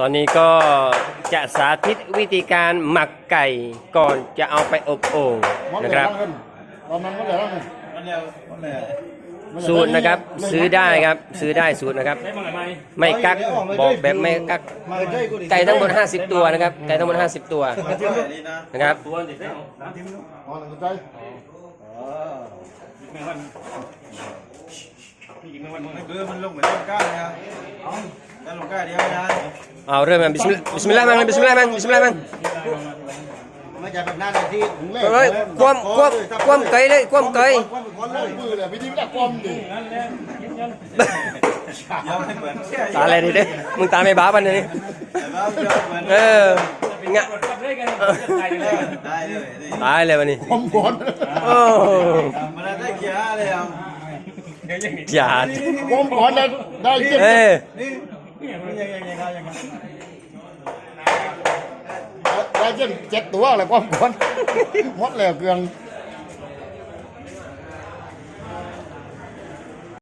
ตอนนี้ก็จะสาธิตวิธีการหมักไก่ก่อนจะเอาไปอบโอ่งนะครับตอนนั้นก็เดี๋ยวแล้วนี่มันแล้วมันแล้วสูตรนะครับซื้อได้ครับซื้อได้สูตรนะครับ ไม่กักบอกแบบไม่กักมาใกล้กูดิไก่ทั้งหมด50 ตัวนะครับไก่ทั้งหมด50 ตัวมาเที่ยวนี่นะนะครับตัวนี่ได้น้ำทิมนุ๊กอ๋อหลังใจอ๋อคือมันลงไปต้นกล้าเลยครับถ้าลงกล้าเดียวนะ เอาเริ่มกันบิสมิลบิสมิลลาห์มังบิสมิลลาห์มังบิสมิลลาห์มังไม่จะแบบนั้นเลยที่ถุงแรกเฮ้ยคว่ำคว่ำคว่ำไก่เลยคว่ำไก่คนเลยมือเลยพี่ดิ้งได้ความดิยอมให้เหมือนเชื่อตาอะไรนี่เด้มึงตาไม่บ้าปันนี่แต่ว่ายอมเหมือนเอองะได้เลยนี่ตายเลยวันนี้ความก่อนโอ้มันได้เกียร์เลยอะอย่าความก่อนได้ได้เจ็ด ได้เจ็ดเจ็ดตัวอะไรความก้อนหมดแล้วเกลือง